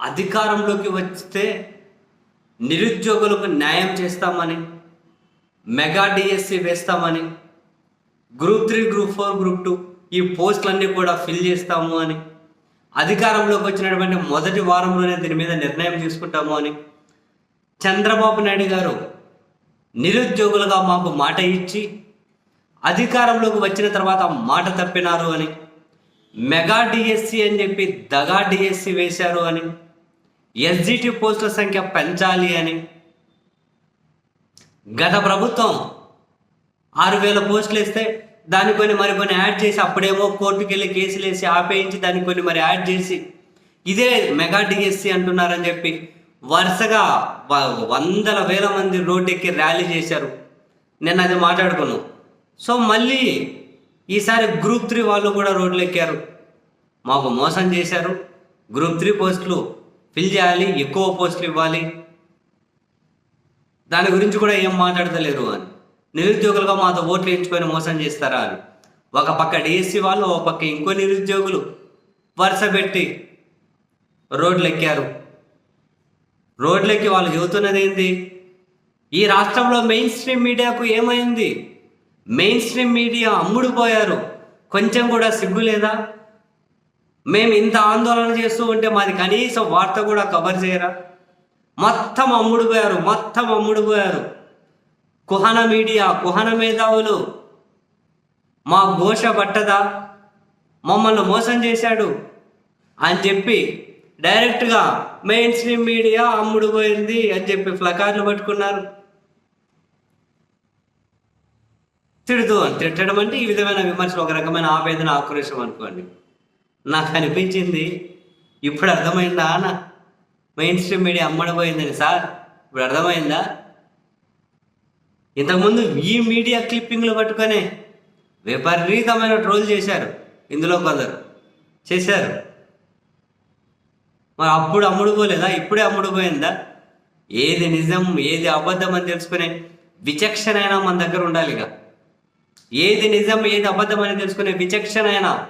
అధికారంలోకి వస్తే నిరుద్యోగులకు న్యాయం చేస్తామని మెగా డిఎస్సి వేస్తామని group three group four group two ఈ పోస్టులన్నీ కూడా ఫిల్ చేస్తాము అని అధికారంలోకి వచ్చినటువంటి మొదటి వారంలోనే దీని మీద నిర్ణయం తీసుకుంటాము అని చంద్రబాబు నాయుడు గారు నిరుద్యోగులుగా మాకు మాట ఇచ్చి అధికారంలోకి వచ్చిన తర్వాత మాట తప్పినారు అని మెగా డిఎస్సి అని చెప్పి దగా డిఎస్సి వేశారు అని ఎస్జిటి పోస్టుల సంఖ్య పెంచాలి అని. గత ప్రభుత్వం ఆరు వేల పోస్టులు వేస్తే దాని కొన్ని మరి కొన్ని యాడ్ చేసి అప్పుడేమో కోర్టుకి వెళ్ళి కేసులు వేసి ఆపేయించి దాని కొన్ని మరి యాడ్ చేసి ఇదే మెగా డిఎస్సి అంటున్నారని చెప్పి వరుసగా వందల వేల మంది రోడ్డెక్కి ర్యాలీ చేశారు. నేను అది మాట్లాడుకున్నాను సో మళ్ళీ ఈసారి గ్రూప్ త్రీ వాళ్ళు కూడా రోడ్లు ఎక్కారు మాకు మోసం చేశారు. గ్రూప్ త్రీ పోస్టులు ఫిల్ చేయాలి ఎక్కువ పోస్టులు ఇవ్వాలి. దాని గురించి కూడా ఏం మాట్లాడతలేరు అని. నిరుద్యోగులుగా మాతో ఓట్లు ఎంచుకొని మోసం చేస్తారా అని. ఒక పక్క డిఎస్సి వాళ్ళు ఒక పక్క ఇంకో నిరుద్యోగులు వరుస పెట్టి రోడ్లు ఎక్కారు రోడ్లెక్కి వాళ్ళు చెబుతున్నది ఏంది ఈ రాష్ట్రంలో మెయిన్ స్ట్రీమ్ మీడియాకు ఏమైంది? మెయిన్ స్ట్రీమ్ మీడియా అమ్ముడు పోయారు కొంచెం కూడా సిగ్గు లేదా? మేము ఇంత ఆందోళన చేస్తూ ఉంటే మాది కనీసం వార్త కూడా కవర్ చేయరా? మొత్తం అమ్ముడు పోయారు మొత్తం అమ్ముడు పోయారు కుహన మీడియా కుహన మేధావులు. మా ఘోష పట్టదా మమ్మల్ని మోసం చేశాడు అని చెప్పి డైరెక్ట్గా మెయిన్ స్ట్రీమ్ మీడియా అమ్ముడు పోయింది అని చెప్పి ఫ్లకార్లు పట్టుకున్నారు. తిడుతూ తిట్టడం అంటే ఈ విధమైన విమర్శలు ఒక రకమైన ఆవేదన ఆక్రోషం అనుకోండి. నాకు అనిపించింది. ఇప్పుడు అర్థమైందా అన్న? మెయిన్ స్ట్రీమ్ మీడియా అమ్మడిపోయిందని సార్. ఇప్పుడు అర్థమైందా? ఇంతకుముందు ఈ మీడియా క్లిప్పింగ్లు పట్టుకొని విపరీతమైన ట్రోల్ చేశారు. ఇందులో కొందరు. చేశారు. మరి అప్పుడు అమ్ముడుపోలేదా? ఇప్పుడే అమ్ముడుపోయిందా? ఏది నిజం ఏది అబద్ధం అని తెలుసుకునే విచక్షణ అయినా మన దగ్గర ఉండాలి ఇక ఏది నిజం ఏది అబద్ధం అని తెలుసుకునే విచక్షణ అయినా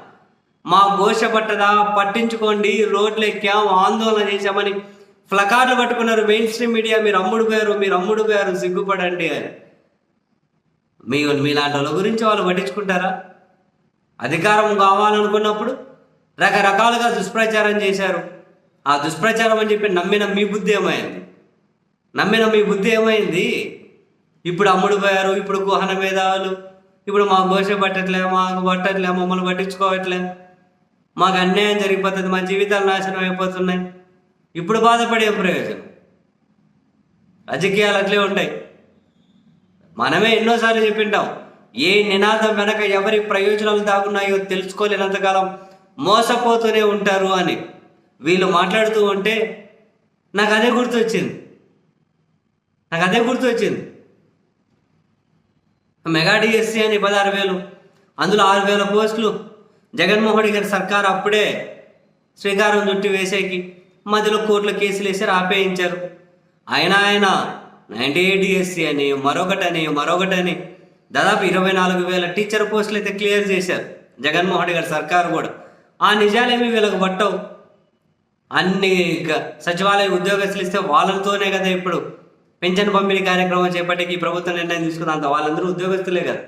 మా ఘోష పట్టదా పట్టించుకోండి. రోడ్లు ఎక్కాం ఆందోళన చేశామని ఫ్లకార్లు పట్టుకున్నారు. మెయిన్ స్ట్రీమ్ మీడియా మీరు అమ్ముడు పోయారు మీరు అమ్ముడు పోయారు సిగ్గుపడండి అని. మీ మీలాంటి వాళ్ళ గురించి వాళ్ళు పట్టించుకుంటారా? అధికారం కావాలనుకున్నప్పుడు రకరకాలుగా దుష్ప్రచారం చేశారు. ఆ దుష్ప్రచారం అని చెప్పి నమ్మిన మీ బుద్ధి ఏమైంది? నమ్మిన మీ బుద్ధి ఏమైంది? ఇప్పుడు అమ్ముడు పోయారు ఇప్పుడు కుహన మేధావులు ఇప్పుడు మా ఘోష పట్టట్లే మాకు పట్టట్లే మమ్మల్ని పట్టించుకోవట్లే. మాకు అన్యాయం జరిగిపోతుంది మా జీవితాలు నాశనం అయిపోతున్నాయి. ఇప్పుడు బాధపడే ప్రయోజనం. రాజకీయాలు అట్లే ఉంటాయి. మనమే ఎన్నోసార్లు చెప్పింటాం ఏ నినాదం వెనక ఎవరి ప్రయోజనాలు దాగున్నాయో తెలుసుకోలేనంతకాలం మోసపోతూనే ఉంటారు అని వీళ్ళు మాట్లాడుతూ ఉంటే నాకు అదే గుర్తొచ్చింది. నాకు అదే గుర్తొచ్చింది. మెగా డిఎస్సి అని పదహారు వేలు అందులో ఆరు వేల పోస్టులు జగన్మోహన్ రెడ్డి గారి సర్కారు అప్పుడే శ్రీకారం చుట్టి వేసేకి మధ్యలో కోర్టులో కేసులు వేసారు ఆపేయించారు ఆయన ఆయన నైంటీ ఎయిట్ డిఎస్సి అని మరొకటని మరొకటని దాదాపు ఇరవై నాలుగు వేల టీచర్ పోస్టులు అయితే క్లియర్ చేశారు జగన్మోహన్ రెడ్డి గారి సర్కారు కూడా. ఆ నిజాలేమి వీళ్ళకి పట్టవు. అన్ని సచివాలయ ఉద్యోగస్తులు ఇస్తే వాళ్ళతోనే కదా ఇప్పుడు. పెన్షన్ పంపిణీ కార్యక్రమం చేపట్టేకి ఈ ప్రభుత్వం నిర్ణయం తీసుకుంది అంత వాళ్ళందరూ ఉద్యోగస్తులే కదా.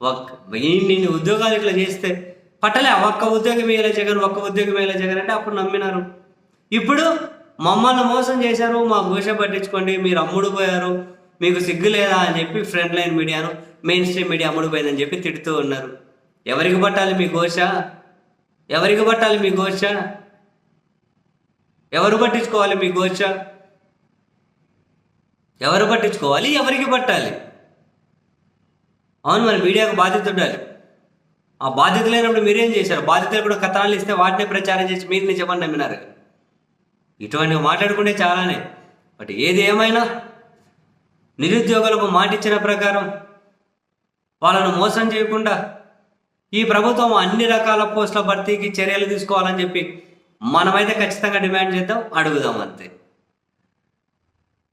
ఒక్క ఇన్ని ఉద్యోగాలు ఇట్లా చేస్తే పట్టలే ఒక్క ఉద్యోగం వేయలే జగన్ ఒక్క ఉద్యోగం వేయలే జగన్ అంటే అప్పుడు నమ్మినారు. ఇప్పుడు మమ్మల్ని మోసం చేశారు మా భూష పట్టించుకోండి మీరు అమ్ముడు పోయారు మీకు సిగ్గు లేదా అని చెప్పి ఫ్రంట్ లైన్ మీడియాను మెయిన్ స్ట్రీమ్ మీడియా అమ్ముడు పోయిందని చెప్పి తిడుతూ ఉన్నారు. ఎవరికి పట్టాలి మీ ఘోష? ఎవరికి పట్టాలి మీ ఘోష? ఎవరు పట్టించుకోవాలి మీ ఘోష? ఎవరు పట్టించుకోవాలి? ఎవరికి పట్టాలి? అవును మరి మీడియాకు బాధ్యత ఉండాలి. ఆ బాధ్యత లేనప్పుడు మీరేం చేశారు? బాధ్యతలు కూడా కథనాలు ఇస్తే వాటినే ప్రచారం చేసి మీరు నిజమని నమ్మినారు. ఇటువంటివి మాట్లాడుకుంటే చాలానే. బట్ ఏది ఏమైనా నిరుద్యోగులకు మాటిచ్చిన ప్రకారం వాళ్ళను మోసం చేయకుండా ఈ ప్రభుత్వం అన్ని రకాల పోస్టుల భర్తీకి చర్యలు తీసుకోవాలని చెప్పి మనమైతే ఖచ్చితంగా డిమాండ్ చేద్దాం అడుగుదాం అంతే.